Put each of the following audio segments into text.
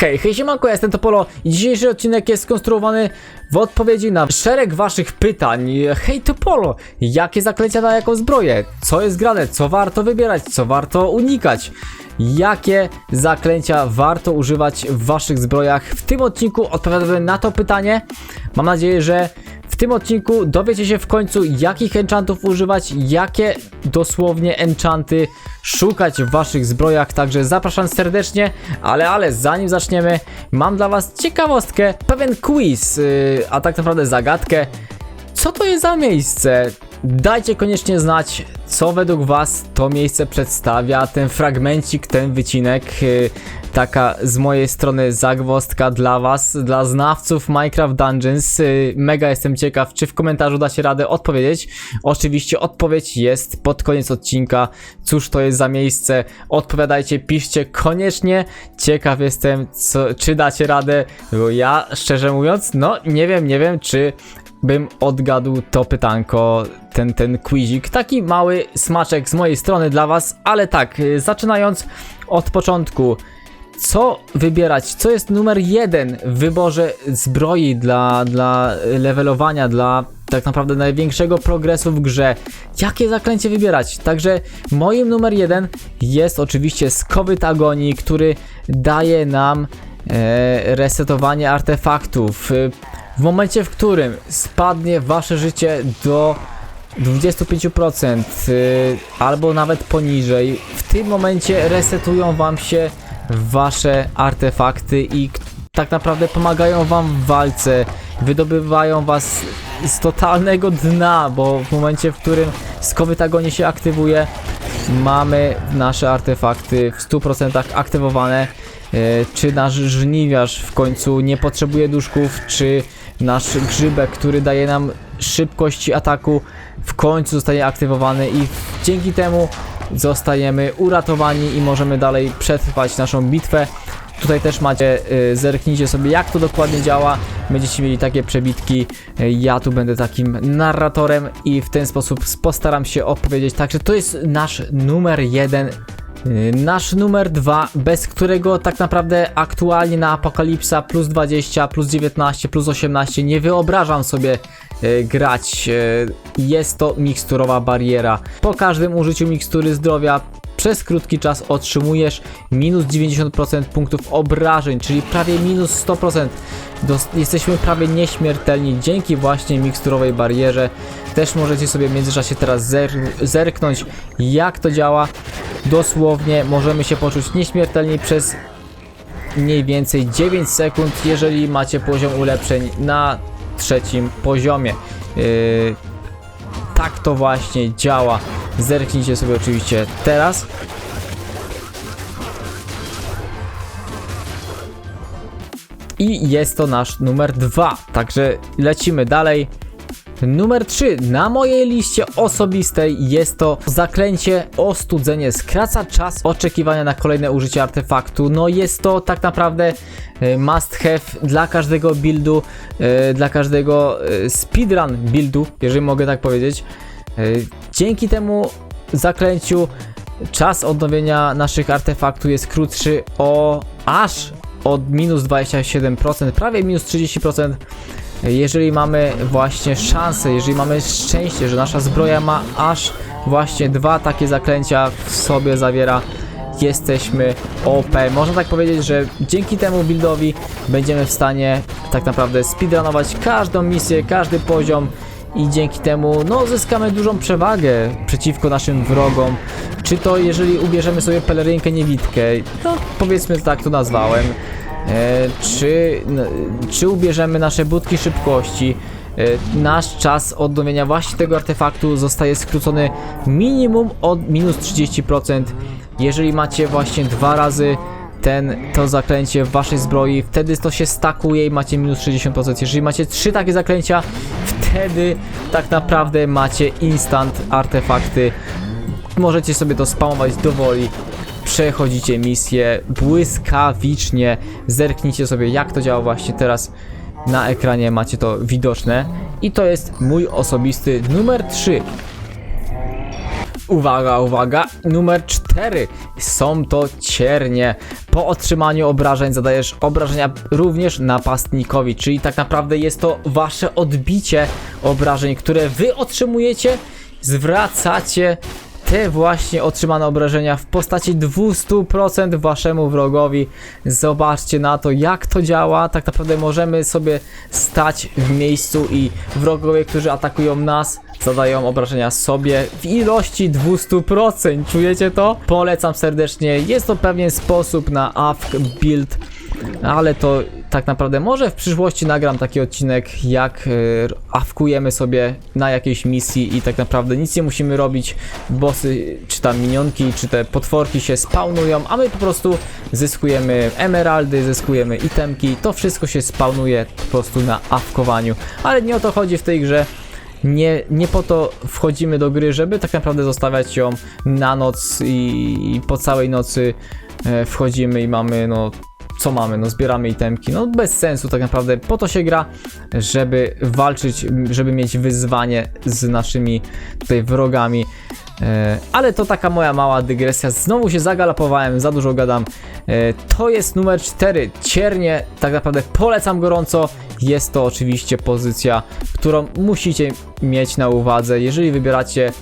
Hej, hej siemanko, ja jestem Topolo i dzisiejszy odcinek jest skonstruowany w odpowiedzi na szereg waszych pytań. Hej Topolo, jakie zaklęcia na jaką zbroję? Co jest grane? Co warto wybierać? Co warto unikać? Jakie zaklęcia warto używać w waszych zbrojach? W tym odcinku odpowiadamy na to pytanie. Mam nadzieję, że tym odcinku dowiecie się w końcu, jakich enchantów używać, jakie dosłownie enchanty szukać w waszych zbrojach. Także zapraszam serdecznie, ale ale zanim zaczniemy, mam dla was ciekawostkę, pewien quiz, yy, a tak naprawdę zagadkę. Co to jest za miejsce? Dajcie koniecznie znać, co według Was to miejsce przedstawia, ten fragmencik, ten wycinek. yy, Taka z mojej strony zagwozdka dla Was, dla znawców Minecraft Dungeons. Yy, Mega jestem ciekaw, czy w komentarzu dacie radę odpowiedzieć. Oczywiście odpowiedź jest pod koniec odcinka. Cóż to jest za miejsce? Odpowiadajcie, piszcie koniecznie. Ciekaw jestem, co, czy dacie radę, bo ja szczerze mówiąc, no nie wiem, nie wiem, czy bym odgadł to pytanko, ten, ten quizik. Taki mały smaczek z mojej strony dla Was, ale tak, y, zaczynając od początku. Co wybierać? Co jest numer jeden w wyborze zbroi dla, dla levelowania, dla tak naprawdę największego progresu w grze? Jakie zaklęcie wybierać? Także moim numer jeden jest oczywiście Skowyt Agonii, który daje nam e, resetowanie artefaktów. Y, w momencie, w którym spadnie wasze życie do 25% y, albo nawet poniżej, w tym momencie resetują wam się wasze artefakty i tak naprawdę pomagają wam w walce, wydobywają was z totalnego dna, bo w momencie, w którym skowyt agonii się aktywuje, mamy nasze artefakty w 100% aktywowane. E, Czy nasz żniwiarz w końcu nie potrzebuje duszków, czy nasz grzybek, który daje nam szybkość ataku, w końcu zostaje aktywowany i dzięki temu zostajemy uratowani i możemy dalej przetrwać naszą bitwę. Tutaj też macie, y, zerknijcie sobie jak to dokładnie działa, będziecie mieli takie przebitki, Y, ja tu będę takim narratorem i w ten sposób postaram się opowiedzieć, także to jest nasz numer jeden Nasz numer dwa, bez którego tak naprawdę aktualnie na Apokalipsa plus 20, plus 19, plus 18 nie wyobrażam sobie y, grać. Y, Jest to miksturowa bariera. Po każdym użyciu mikstury zdrowia przez krótki czas otrzymujesz minus 90% punktów obrażeń, czyli prawie minus 100%. Dos- jesteśmy prawie nieśmiertelni dzięki właśnie miksturowej barierze. Też możecie sobie w międzyczasie teraz zer- zerknąć jak to działa. Dosłownie możemy się poczuć nieśmiertelni przez mniej więcej 9 sekund, jeżeli macie poziom ulepszeń na trzecim poziomie. Yy, tak to właśnie działa. Zerknijcie sobie oczywiście teraz. I jest to nasz numer dwa. Także lecimy dalej. Numer 3 na mojej liście osobistej jest to zaklęcie ostudzenie. Skraca czas oczekiwania na kolejne użycie artefaktu. No jest to tak naprawdę e, must have dla każdego buildu, e, dla każdego e, speedrun buildu, jeżeli mogę tak powiedzieć. Dzięki temu zaklęciu czas odnowienia naszych artefaktów jest krótszy o aż od minus 27%, prawie minus 30%. Jeżeli mamy właśnie szansę, jeżeli mamy szczęście, że nasza zbroja ma aż właśnie dwa takie zaklęcia w sobie zawiera, jesteśmy OP. Można tak powiedzieć, że dzięki temu buildowi będziemy w stanie tak naprawdę speedrunować każdą misję, każdy poziom i dzięki temu no zyskamy dużą przewagę przeciwko naszym wrogom. Czy to jeżeli ubierzemy sobie pelerynkę niewidkę, no powiedzmy tak to nazwałem, e, czy, n- czy ubierzemy nasze budki szybkości, e, nasz czas odnowienia właśnie tego artefaktu zostaje skrócony minimum od minus 30%. Jeżeli macie właśnie dwa razy ten, to zaklęcie w waszej zbroi, wtedy to się stakuje i macie minus 60%. Jeżeli macie trzy takie zaklęcia, wtedy tak naprawdę macie instant artefakty. Możecie sobie to spamować do woli. Przechodzicie misję błyskawicznie. Zerknijcie sobie jak to działa właśnie teraz. Na ekranie macie to widoczne. I to jest mój osobisty numer 3. uwaga, uwaga, numer 4. Są to ciernie. Po otrzymaniu obrażeń zadajesz obrażenia również napastnikowi, czyli tak naprawdę jest to wasze odbicie obrażeń, które wy otrzymujecie, zwracacie te właśnie otrzymane obrażenia w postaci 200% waszemu wrogowi. Zobaczcie na to, jak to działa. Tak naprawdę możemy sobie stać w miejscu i wrogowie, którzy atakują nas, zadają obrażenia sobie w ilości 200%. Czujecie to? Polecam serdecznie. Jest to pewien sposób na AFK build ale to tak naprawdę może w przyszłości nagram taki odcinek, jak y, awkujemy sobie na jakiejś misji i tak naprawdę nic nie musimy robić. Bossy, czy tam minionki, czy te potworki się spawnują, a my po prostu zyskujemy emeraldy, zyskujemy itemki. To wszystko się spawnuje po prostu na awkowaniu. Ale nie o to chodzi w tej grze. Nie, nie po to wchodzimy do gry, żeby tak naprawdę zostawiać ją na noc i, i po całej nocy e, wchodzimy i mamy no co mamy? No zbieramy itemki, no bez sensu tak naprawdę, po to się gra, żeby walczyć, żeby mieć wyzwanie z naszymi tutaj wrogami. E, ale to taka moja mała dygresja, znowu się zagalopowałem, za dużo gadam. E, to jest numer 4, ciernie, tak naprawdę polecam gorąco. Jest to oczywiście pozycja, którą musicie mieć na uwadze, jeżeli wybieracie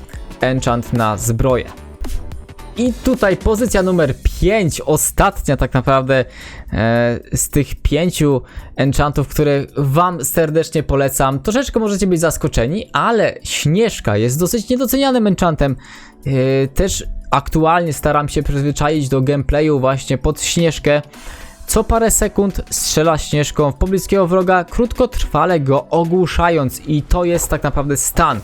enchant na zbroję. I tutaj pozycja numer 5, ostatnia tak naprawdę e, z tych pięciu enchantów, które Wam serdecznie polecam. Troszeczkę możecie być zaskoczeni, ale Śnieżka jest dosyć niedocenianym enchantem. E, też aktualnie staram się przyzwyczaić do gameplayu właśnie pod Śnieżkę. Co parę sekund strzela śnieżką w pobliskiego wroga, krótkotrwale go ogłuszając i to jest tak naprawdę stan.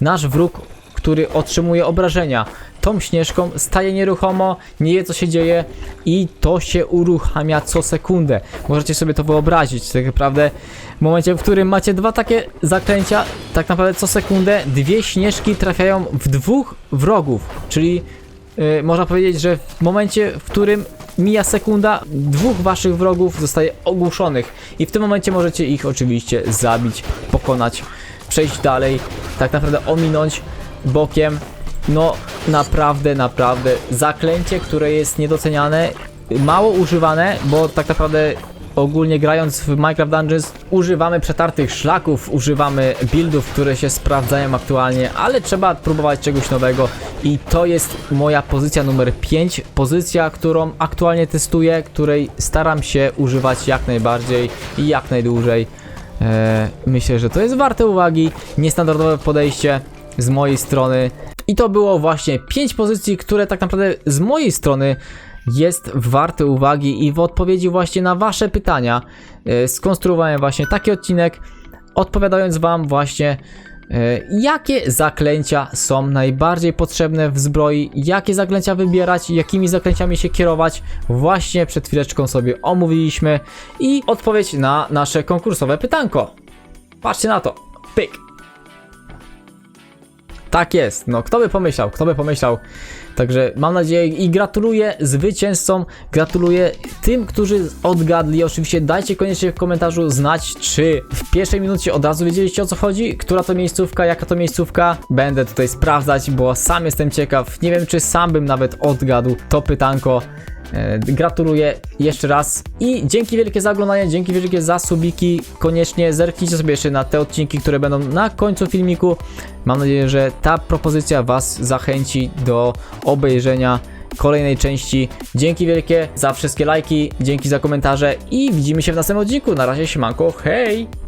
Nasz wróg, który otrzymuje obrażenia, tą śnieżką staje nieruchomo, nie wie co się dzieje i to się uruchamia co sekundę. Możecie sobie to wyobrazić, tak naprawdę. W momencie, w którym macie dwa takie zaklęcia, tak naprawdę co sekundę dwie śnieżki trafiają w dwóch wrogów, czyli yy, można powiedzieć, że w momencie, w którym mija sekunda, dwóch waszych wrogów zostaje ogłuszonych. I w tym momencie możecie ich oczywiście zabić, pokonać, przejść dalej, tak naprawdę ominąć bokiem. No naprawdę, naprawdę zaklęcie, które jest niedoceniane, mało używane, bo tak naprawdę ogólnie grając w Minecraft Dungeons używamy przetartych szlaków, używamy buildów, które się sprawdzają aktualnie, ale trzeba próbować czegoś nowego i to jest moja pozycja numer 5, pozycja, którą aktualnie testuję, której staram się używać jak najbardziej i jak najdłużej. Eee, myślę, że to jest warte uwagi, niestandardowe podejście z mojej strony. I to było właśnie 5 pozycji, które tak naprawdę z mojej strony jest warte uwagi i w odpowiedzi właśnie na wasze pytania e, skonstruowałem właśnie taki odcinek, odpowiadając wam właśnie e, jakie zaklęcia są najbardziej potrzebne w zbroi, jakie zaklęcia wybierać, jakimi zaklęciami się kierować. Właśnie przed chwileczką sobie omówiliśmy i odpowiedź na nasze konkursowe pytanko. Patrzcie na to. Pyk. Tak jest, no kto by pomyślał, kto by pomyślał. Także mam nadzieję i gratuluję zwycięzcom, gratuluję tym, którzy odgadli. Oczywiście dajcie koniecznie w komentarzu znać, czy w pierwszej minucie od razu wiedzieliście o co chodzi, która to miejscówka, jaka to miejscówka. Będę tutaj sprawdzać, bo sam jestem ciekaw. Nie wiem, czy sam bym nawet odgadł to pytanko. E, Gratuluję jeszcze raz i dzięki wielkie za oglądanie, dzięki wielkie za subiki. Koniecznie zerknijcie sobie jeszcze na te odcinki, które będą na końcu filmiku. Mam nadzieję, że ta propozycja Was zachęci do obejrzenia kolejnej części. Dzięki wielkie za wszystkie lajki, dzięki za komentarze i widzimy się w następnym odcinku. Na razie, siemanko, hej!